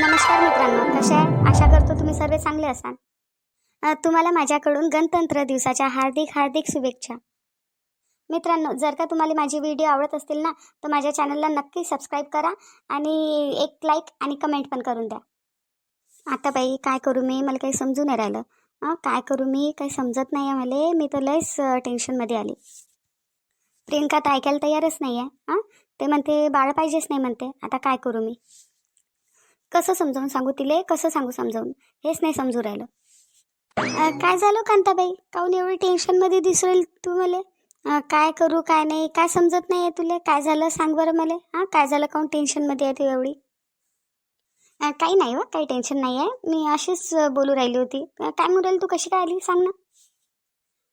नमस्कार मित्रांनो कसे आहे आशा करतो तुम्ही सर्व चांगले असाल. तुम्हाला माझ्याकडून गणतंत्र दिवसाच्या हार्दिक हार्दिक शुभेच्छा. मित्रांनो जर का तुम्हाला माझी व्हिडिओ आवडत असतील ना तर माझ्या चॅनलला नक्की सबस्क्राईब करा आणि एक लाईक आणि कमेंट पण करून द्या. आता बाई काय करू मी? मला काही समजून नाही राहिलं. काय करू मी? काही समजत नाही आहे मला. मी तर लयच टेन्शनमध्ये आली. प्रियंका तर ऐकायला तयारच नाही आहे हां ते म्हणते बाळ पाहिजेच नाही म्हणते. आता काय करू मी? कसं समजावून सांगू तिले कसं सांगू समजावून? हेच नाही समजू राहिलं. काय झालं कांताबाई? काहून एवढी टेन्शनमध्ये दिसरेल तू मला? काय करू काय नाही काय समजत नाही आहे तुले? काय झालं सांग बरं मला. हां काय झालं काहून टेन्शनमध्ये आहे तू एवढी? काही नाही हो काही टेन्शन नाही आहे मी अशीच बोलू राहिली होती. काय म्हणू तू? कशी काय आली? सांग ना.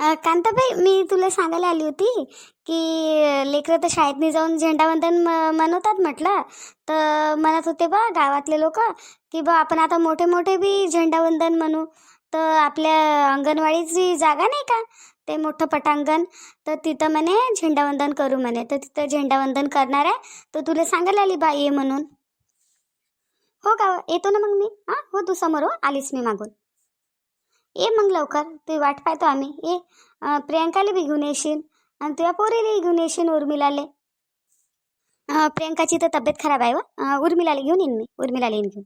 कांताबाई मी तुला सांगायला आली होती की लेकरं तर शाळेतनी जाऊन झेंडावंदन म मनवतात म्हटलं. तर म्हणत होते बा गावातले लोक की बा आपण आता मोठे मोठे बी झेंडावंदन म्हणू. तर आपल्या अंगणवाडीची जागा नाही का? ते मोठं पटांगण. तर तिथं म्हणे झेंडावंदन करू म्हणे. तर तिथं झेंडावंदन करणार आहे तर तुला सांगायला आली बा ये म्हणून. हो का? येतो ना मग मी? हां? हो तू समोर हो. आलीस मी मागून. ये मग लवकर. तू वाट पाहतो आम्ही. ये. प्रियांकाला प्रियंकाला बी घेऊन येशील. आणि तुझ्या पोरीलाही घेऊन येशील उर्मिलाले. प्रियंकाची तर तब्येत खराब आहे व. उर्मिलाला घेऊन येईन मी. उर्मिलाला येईन घेऊन.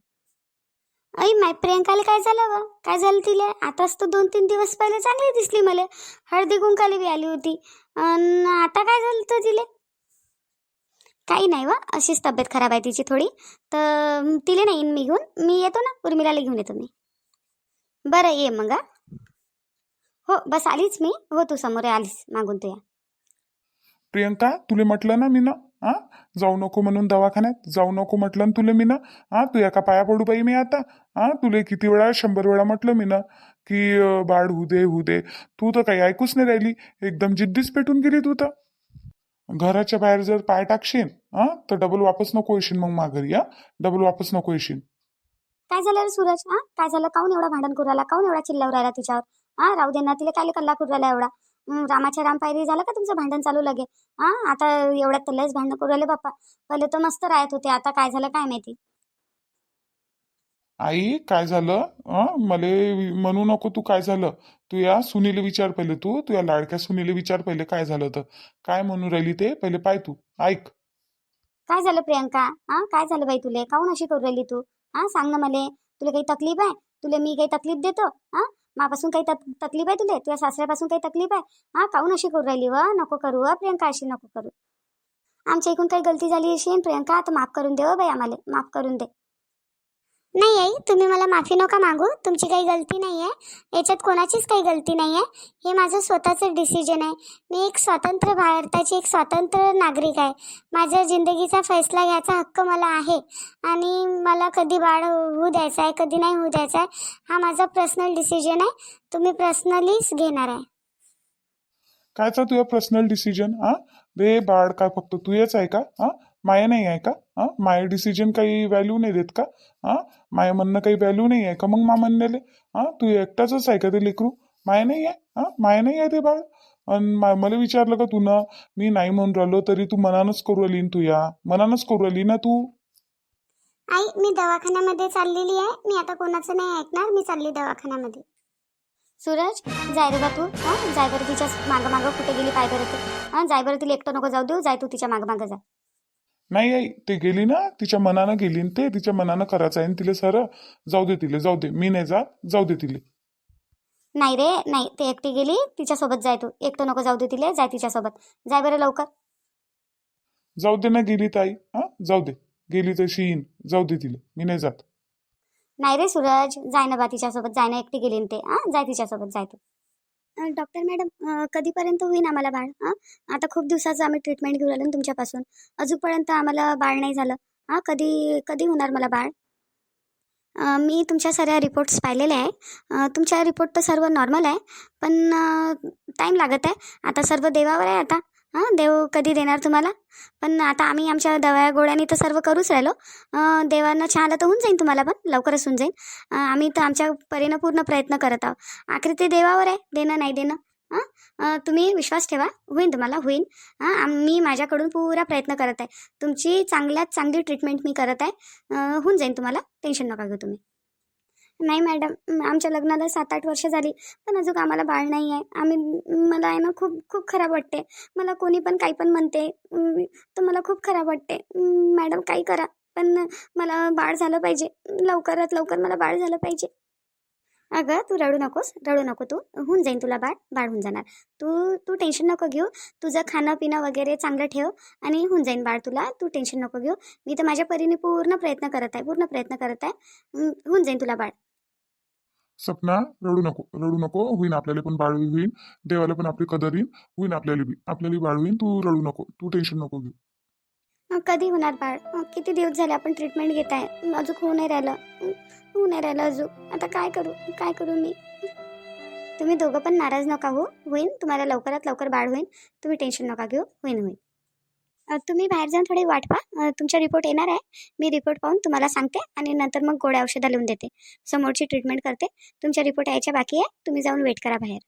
अई माय प्रियंकाला काय झालं व? काय झालं तिला? आताच तर दोन तीन दिवस पहिले चांगली दिसली मला. हळदी कुंकाली बी आली होती. आता काय झालं तर तिला? काही नाही व. अशीच तब्येत खराब आहे तिची थोडी. तर तिला नाही येईन मी घेऊन. मी येतो ना. उर्मिलाला घेऊन येतो मी. बरं ये मग हा. हो बस आलीच मी. हो तू समोर आलीस मागून तुया प्रियंका तुले म्हटलं ना मी ना हा? जाऊ नको म्हणून दवाखान्यात जाऊ नको म्हटलं ना तुले मी ना हा? तू एका पाया पडू बाई मी आता हा? तुले किती वेळा शंभर वेळा म्हटलं मी ना की अं, बाळ होऊ दे होऊ दे. तू तर काही ऐकूच नाही राहिली. एकदम जिद्दीच पेटून गेली तू तर. घराच्या बाहेर जर पाय टाकशील हा? तर डबल वापस नको येशील मग माघारी हा? डबल वापस नको येशील काय झालं रे सूरज? हा? काय झालं? काऊन एवढा भांडण करू राहिला? काऊन एवढा चिल्लावर राहिला तिच्यावर हा? राहू दे ना तिला काय कल्ला करू राहिला एवढा? रामाच्या राम पायरी झालं का तुमचं भांडण चालू लगे? हा? आता एवढ्यात तर लयच भांडण करू राहिले बाप्पा. पहिले तर मस्त राहत होते आता काय झालं काय माहिती? आई काय झालं? अं मले वि- म्हणू नको तू काय झालं? तू या सुनीले विचार पहिले तू. तू या लाडक्या सुनीले विचार पहिले काय झालं तर काय म्हणू राहिली ते? पहिले पाय तू. ऐक. काय झालं प्रियंका? हा? काय झालं बाई तुले? काऊन अशी करू राहिली तू? हां सांग ना मले. तुला काही तकलीफ आहे? तुला मी काही तकलीफ देतो? हां? मापासून काही तक तकलीफ आहे तुले? तुझ्या सासऱ्यापासून काही तकलीफ आहे? हां काऊन अशी करू राहिली व? नको करू व? प्रियंका अशी नको करू. आमच्या इकडून काही गलती झाली अशी? प्रियंका आता माफ करून दे हो बाई आम्हाला. माफ करून दे. नाही आई तुम्ही मला माफी नका मागू. तुमची काही गलती नाही आहे याच्यात कोणाचीच काही गलती नाही आहे हे माझं स्वतःचं डिसिजन आहे. मी एक स्वतंत्र भारताची एक स्वतंत्र नागरिक आहे. माझ्या जिंदगीचा फैसला घ्यायचा हक्क मला आहे. आणि मला कधी बाळ होऊ द्यायचा आहे कधी नाही होऊ द्यायचा आहे हा माझा पर्सनल डिसिजन आहे. तुम्ही पर्सनलीच घेणार आहे. कायचा तुझा पर्सनल डिसिजन हा? बे बाळ काय फक्त तू येच आहे का? हा? माया नाही आहे का? हा? माया डिसिजन काही व्हॅल्यू नाही देत का? हा? माया म्हणणं काही व्हॅल्यू नाही आहे का? मग मा म्हणलेले हा? तू एकटाच आहे का ते लेकरू? माया नाही आहे हा? माया नाही आहे ते बाळ? आणि मा- मला विचारलं का तू ना? मी नाही म्हणून राहिलो तरी तू मनानच करू आली न तू या. मनानच करू आली ना तू? आई मी दवाखान्यामध्ये चाललेली आहे. मी आता कोणाचं नाही ऐकणार. मी चालली दवाखान्यामध्ये. सूरज जाय रे बा तू. हां? जाय बरं तिच्या मागं मागं कुठे गेली पाय बरं तू. हां? जाय बरं तिला एकटं नको जाऊ देऊ. जाय तू तिच्या मागं मागं जा. नाही आई ते गेली ना तिच्या मनानं गेली न ते तिच्या मनानं करायचं आहे न तिला सर जाऊ दे तिले जाऊ दे मी नाही जात जाऊ दे तिले. नाही रे नाही ते एकटी गेली तिच्यासोबत जाय तू एकटं नको जाऊ दे तिला जाय तिच्यासोबत जाय बरं लवकर. जाऊ दे ना गेली ताई हा जाऊ दे गेली तशी येईन जाऊ दे तिला मी नाही जात. नाही रे सूरज जाय ना बा तिच्यासोबत जाय ना एकटी गेली न ते हां जाय तिच्यासोबत जाय तू. डॉक्टर मॅडम कधीपर्यंत होईन आम्हाला बाळ हां? आता खूप दिवसाचं आम्ही ट्रीटमेंट घेऊ आलो तुमच्यापासून. अजूनपर्यंत आम्हाला बाळ नाही झालं. हां कधी कधी होणार मला बाळ? मी तुमच्या साऱ्या रिपोर्ट्स पाहिलेल्या आहे. तुमच्या रिपोर्ट तर सर्व नॉर्मल आहे. पण टाईम लागत आहे. आता सर्व देवावर आहे आता. हां देव कधी देणार तुम्हाला? पण आता आम्ही आमच्या दव्या गोळ्यानी तर सर्व करूच राहिलो. देवांना देवानं छान तर होऊन जाईन तुम्हाला पण लवकरच होऊन जाईन. आम्ही तर आमच्या परीनं पूर्ण प्रयत्न करत आहोत. आखरी ते देवावर आहे देणं नाही देणं. हां तुम्ही विश्वास ठेवा होईन तुम्हाला होईन. हां मी माझ्याकडून पुरा प्रयत्न करत आहे. तुमची चांगल्यात चांगली ट्रीटमेंट मी करत आहे. होऊन जाईन तुम्हाला टेन्शन नका घेऊ तुम्ही. नाही मॅडम आमच्या लग्नाला सात आठ वर्ष झाली पण अजून आम्हाला बाळ नाही आहे. आम्ही मला आहे ना खूप खूप खराब वाटते. मला कोणी पण काही पण म्हणते तर मला खूप खराब वाटते. मॅडम काही करा पण मला बाळ झालं पाहिजे. लवकरात लवकर मला बाळ झालं पाहिजे. अगं तू रडू नकोस रडू नको तू. होऊन जाईन तुला बाळ बाळ होऊन जाणार. तू तू टेन्शन नको घेऊ. तुझं खाणं पिणं वगैरे चांगलं ठेव आणि होऊन जाईन बाळ तुला. तू टेन्शन नको घेऊ. मी तर माझ्या परीने पूर्ण प्रयत्न करत आहे पूर्ण प्रयत्न करत आहे. होऊन जाईन तुला बाळ. सपना रडू नको रडू नको. होईन आपल्याला पण बाळवी होईन देवाला पण आपली कदर येईन होईन आपल्याला बी. आपल्याला बाळ होईन तू रडू नको. तू टेन्शन नको घेऊ. कधी होणार बाळ? किती दिवस झाले आपण ट्रीटमेंट घेत आहे? अजून होऊ नाही राहिलं. होऊ नाही राहिलं अजून. आता काय करू? काय करू मी? तुम्ही दोघं पण नाराज नका हो. होईन तुम्हाला लवकरात लवकर बाळ होईन. तुम्ही टेन्शन नका घेऊ. होईन होईन. तुम्ही बाहेर जाऊन थोडी वाट पहा. तुमचा रिपोर्ट येणार आहे. मी रिपोर्ट पाहून तुम्हाला सांगते आणि नंतर मग गोळ्या औषधं लिहून देते. समोरची ट्रीटमेंट करते. तुमचा रिपोर्ट यायच्या बाकी आहे. तुम्ही जाऊन वेट करा बाहेर.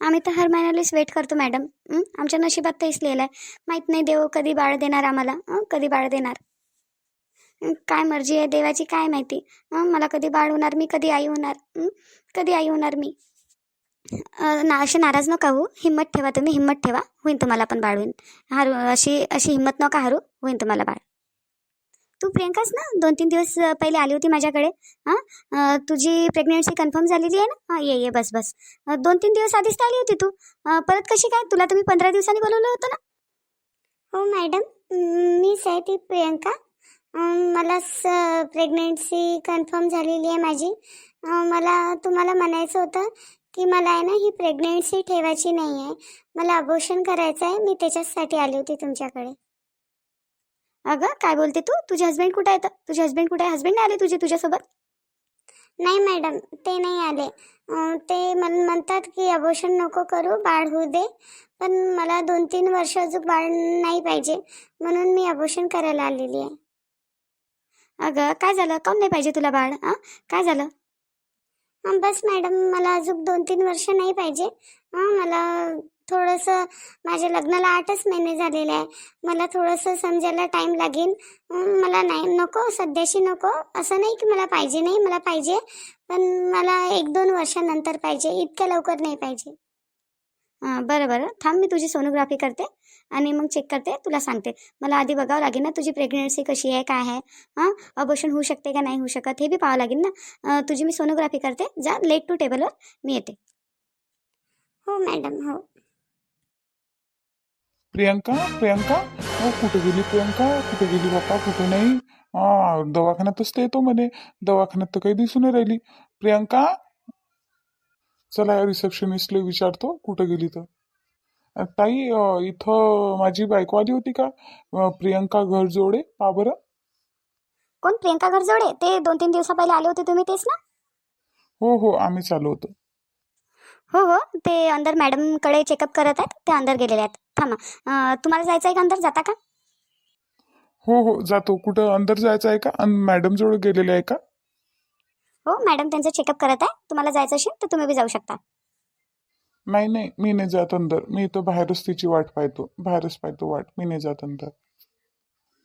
आम्ही तर हर महिन्यालाच वेट करतो मॅडम आमच्या नशिबात तेच लिहिलं आहे माहीत नाही देव कधी बाळ देणार आम्हाला. कधी बाळ देणार? काय मर्जी आहे देवाची? काय माहिती? मला कधी बाळ होणार? मी कधी आई होणार? कधी आई होणार मी? ना असे नाराज नका होऊ. हिंमत ठेवा तुम्ही हिंमत ठेवा. होईन तुम्हाला पण बाळ होईन. हारू अशी अशी हिंमत नका हरू. होईन तुम्हाला बाळ. तू प्रियंकाच ना? दोन तीन दिवस पहिले आली होती माझ्याकडे. हां तुझी प्रेग्नन्सी कन्फर्म झालेली आहे ना? हां ये ये बस बस. दोन तीन दिवस आधीच तर आली होती तू. परत कशी काय? तुला तुम्ही पंधरा दिवसांनी बोलवलं होतं ना? हो मॅडम. मी आहे ती प्रियंका. मला प्रेग्नेन्सी कन्फर्म झालेली आहे माझी. मला तुम्हाला म्हणायचं होतं की मला आहे ना ही प्रेग्नेन्सी ठेवायची नाही आहे मला अबोशन करायचं आहे. मी त्याच्याचसाठी आली होती तुमच्याकडे. अगं काय बोलते तू? तुझे हस्बंड कुठे आहेत? तुझे हस्बंड कुठे? आहे हस्बंड आले तुझे तुझ्यासोबत? नाही मॅडम ते नाही आले. ते मन म्हणतात की अबोशन नको करू बाळ होऊ दे. पण मला दोन तीन वर्ष अजून बाळ नाही पाहिजे. म्हणून मी अबोशन करायला आलेली आहे. अगं काय झालं? काऊन नाही पाहिजे तुला बाळ? हां काय झालं? बस मॅडम मला अजून दोन तीन वर्ष नाही पाहिजे. हां मला थोडंसं माझ्या लग्नाला आठच महिने झालेले आहे. मला थोडंसं समजायला टाईम लागेल. मला नाही नको सध्याशी नको. असं नाही की मला पाहिजे नाही मला पाहिजे. पण मला एक दोन वर्षानंतर पाहिजे इतक्या लवकर नाही पाहिजे. हां बरं बरं. थांब मी तुझी सोनोग्राफी करते. आणि मग चेक करते, तुला सांगते. मला आधी बघावं लागेल ना तुझी प्रेग्नन्सी कशी आहे, काय आहे? हाँ? अबोशन होऊ शकते का नाही होऊ शकत, हे बी पाहावं लागेल ना. तुझी मी सोनोग्राफी करते. जा लेट टू टेबलवर मी येते. हो मॅडम हो. प्रियंका प्रियंका? हो कुठे गेली प्रियंका? कुठे गेली बाप्पा? कुठे नाही? हा दवाखान्यातच तर येतो म्हणे. दवाखान्यात तर काही दिसून राहिली. प्रियंका? चला, या रिसेप्शनिस्टला विचारतो, कुठे गेली तर. ताई इथं माझी बायको आली होती का? अ, प्रियंका घरजोडे. पा बरं? कोण? प्रियंका घरजोडे? ते दोन तीन दिवसा पहिले आले होते तुम्ही तेच ना? हो हो आम्ही चालू होतो. हो हो ते अंदर मॅडमकडे चेकअप करत आहेत ते अंदर गेलेले आहेत. थांबा. अं, तुम्हाला जायचं आहे का? अंदर जाता का? हो हो जातो. कुठं अंदर जायचं आहे का? मॅडम जवळ गेलेले आहे का? हो मॅडम त्यांचं चेकअप करत आहे. तुम्हाला जायचं असेल तर तुम्ही बी जाऊ शकता. नाही नाही मी नाही जात अंदर. मी इथं बाहेरच तिची वाट पाहतो. बाहेरच पाहतो वाट. मी नाही जात अंदर.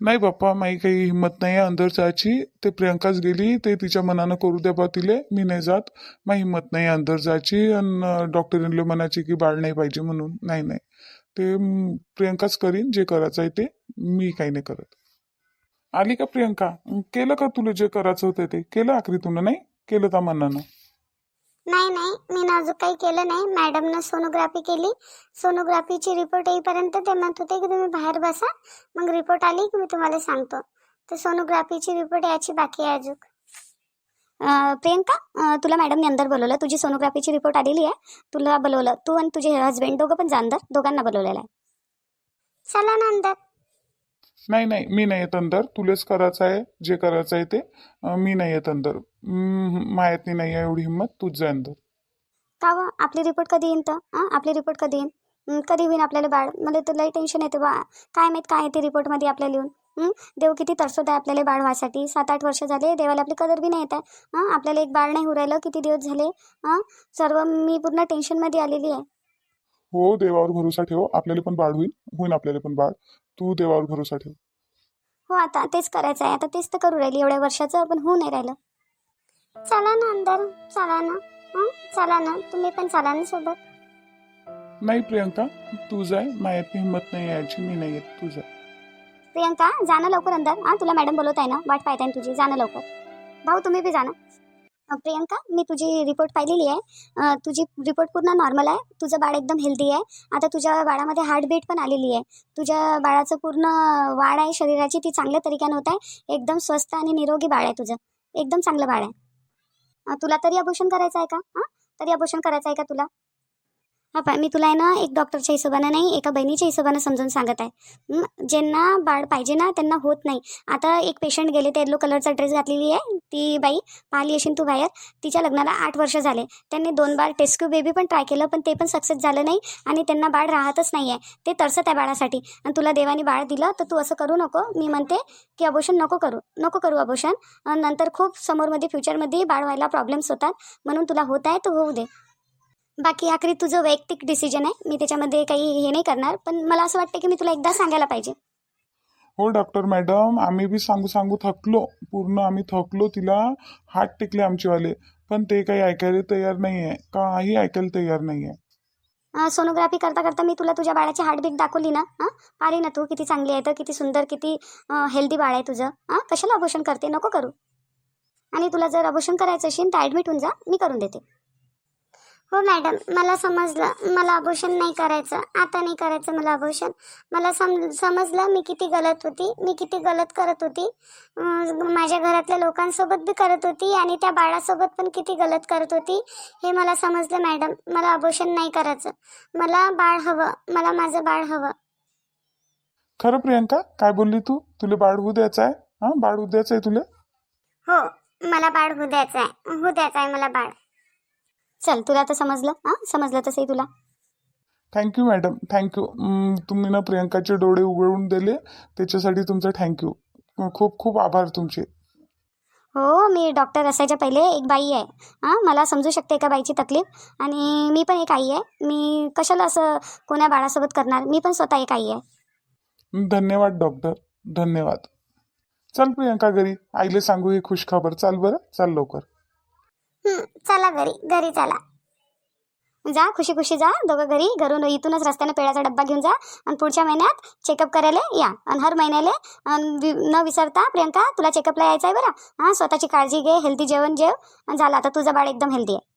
नाही बाप्पा माई काही हिंमत नाही आहे. अंदर जायची. ते प्रियंकाच गेली. ते तिच्या मनानं करू द्या बा तिले मी नाही जात. माझी हिंमत नाही आहे अंदर जायची. आणि डॉक्टरांना म्हणायची की बाळ नाही पाहिजे म्हणून. नाही नाही. ते प्रियंकाच करीन. जे करायचं आहे ते मी काही नाही करत. आली का प्रियंका? केलं का तुला जे करायचं होतं ते? केलं आखरी तुला नाही? केलं त्या मनानं? नाही नाही मी ना अजून काही केलं नाही. मॅडमनं सोनोग्राफी केली. सोनोग्राफीची रिपोर्ट येईपर्यंत ते म्हणत होते की तुम्ही बाहेर बसा. मग रिपोर्ट आली की मी तुम्हाला सांगतो. तर सोनोग्राफीची रिपोर्ट याची बाकी आहे अजून. प्रियंका तुला मॅडमने अंदर बोलवलं. तुझी सोनोग्राफीची रिपोर्ट आलेली आहे. तुला बोलवलं. तू आणि तुझे हस्बंड दोघं पण जा अंदर दोघांना बोलवलेलं आहे. चला ना अंदर. नाही नाही मी नाही येत अंदर. तुलेच करायचं आहे जे करायचं आहे ते. अं, मी नाही येत अंदर. मायातनी नाही आहे एवढी हिंमत तूच जा अंदर. का व आपली रिपोर्ट कधी येईन तर? हां आपली रिपोर्ट कधी येईन? हं, कधी होईन आपल्याला बाळ? मला तर लई टेन्शन येते बा. काय माहीत काय येते रिपोर्टमध्ये आपल्याला लिहून हं? देव किती तरसत आहे आपल्याला बाळ व्हायसाठी. सात आठ वर्ष झाले देवाला आपली कदर बी नाही येत आहे. हां आपल्याला एक बाळ नाही उरायलं किती दिवस झाले? हां सर्व मी पूर्ण टेन्शनमध्ये आलेली आहे. हो देवावर भरोसा ठेव. आपल्याला पण बाळ होईल होईल आपल्याला पण बाळ. तू देवावर भरोसा ठेव. हो आता तेच करायचं आहे आता तेच तर करू राहिली. एवढ्या वर्षाचं पण होऊ नाही राहिलं. चला ना अंदर. चला ना. हं? चला ना. तुम्ही पण चला ना सोबत. नाही प्रियंका. तू जाय. माझ्यात हिंमत नाही यायची. मी नाही येत. तू जाय प्रियंका जाणं लवकर अंदर. हां तुला मॅडम बोलवत आहे ना. वाट पाहताय ना तुझी. जाणं लवकर. भाऊ तुम्ही बी जाणं प्रियंका मी तुझी रिपोर्ट पाहिलेली आहे. तुझी रिपोर्ट पूर्ण नॉर्मल आहे. तुझं बाळ एकदम हेल्दी आहे. आता तुझ्या बाळामध्ये हार्टबीट पण आलेली आहे. तुझ्या बाळाचं पूर्ण वाढ आहे. शरीराची ती चांगल्या तरीक्यानं होत आहे. एकदम स्वस्त आणि निरोगी बाळ आहे तुझं. एकदम चांगलं बाळ आहे. तुला तरी अभूषण करायचं आहे का? हां तरी अभूषण करायचं आहे का तुला? हा पा मी तुला आहे ना एक डॉक्टरच्या हिशोबानं नाही एका बहिणीच्या हिशोबानं समजून सांगत आहे. ज्यांना बाळ पाहिजे ना त्यांना होत नाही. आता एक पेशंट गेले ते येलो कलरचा ड्रेस घातलेली आहे. ती बाई पाहिली असेल तू बाहेर तिच्या लग्नाला आठ वर्ष झाले. त्यांनी दोन बार टेस्क्यू बेबी पण ट्राय केलं पण ते पण सक्सेस झालं नाही आणि त्यांना बाळ राहतच नाही आहे ते तरसत आहे बाळासाठी. आणि तुला देवाने बाळ दिलं तर तू असं करू नको. मी म्हणते की अबोशन नको करू. नको करू अबोशन नंतर खूप समोरमध्ये फ्युचरमध्ये बाळ व्हायला प्रॉब्लेम्स होतात. म्हणून तुला होत आहे तर होऊ दे. बाकी आखरी तुझं वैयक्तिक डिसिजन आहे. मी त्याच्यामध्ये काही हे नाही करणार पण मला असं वाटतं की मी तुला एकदा सांगायला पाहिजे. हो डॉक्टर मॅडम आम्ही बी सांगू सांगू थकलो. पूर्ण आम्ही थकलो तिला हात टेकले आमचेवाले. पण ते काही ऐकायला तयार नाही आहे काही ऐकायला तयार नाही आहे सोनोग्राफी करता करता मी तुला तुझ्या बाळाची हार्टबीट दाखवली ना? हां पाहिली ना तू किती चांगली आहे तर किती सुंदर किती हेल्दी बाळ आहे तुझं. हां कशाला अबोशन करते? नको करू. आणि तुला जर अबोशन करायचं असेल तर ॲडमिट होऊन जा मी करून देते. हो मॅडम मला समजलं. मला अबोशन नाही करायचं. आता नाही करायचं मला अबोशन मला सम समजलं मी किती गलत होती. मी किती गलत करत होती. माझ्या घरातल्या लोकांसोबत बी करत होती आणि त्या बाळासोबत पण किती गलत करत होती हे मला समजलं मॅडम मला अबोशन नाही करायचं. मला बाळ हवं. मला माझं बाळ हवं. खरं प्रियंका काय बोलली तू? तुला बाळ होऊ द्यायचं आहे? हा? बाळ होऊ द्यायचं आहे तुला? हो मला बाळ होऊ द्यायचं आहे. होऊ द्यायचं आहे मला बाळ. चल तुला आता समजलं? हां समजलं तसंही तुला. थँक्यू मॅडम थँक्यू तुम्ही ना प्रियंकाचे डोळे उघडून दिले. त्याच्यासाठी तुमचं थँक्यू खूप खूप आभार तुमचे. हो मी डॉक्टर असायच्या पहिले एक बाई आहे. हां मला समजू शकते एका बाईची तकलीफ? आणि मी पण एक आई आहे. मी कशाला असं कोण्या बाळासोबत करणार? मी पण स्वतः एक आई आहे. धन्यवाद डॉक्टर धन्यवाद. चल प्रियंका घरी. आईला सांगू ही खुश खबर चाल बरं. चाल लवकर. चला घरी घरी चला. जा खुशी खुशी जा. दोघं घरी घरून इथूनच रस्त्यानं पेळाचा डब्बा घेऊन जा आणि पुढच्या महिन्यात चेकअप करायला या. आणि हर महिन्याला वि- न विसरता प्रियंका तुला चेकअपला यायचं आहे बरं. हां स्वतःची काळजी घे हेल्दी जेवण जेव. आणि झालं आता तुझं बाळ एकदम हेल्दी आहे.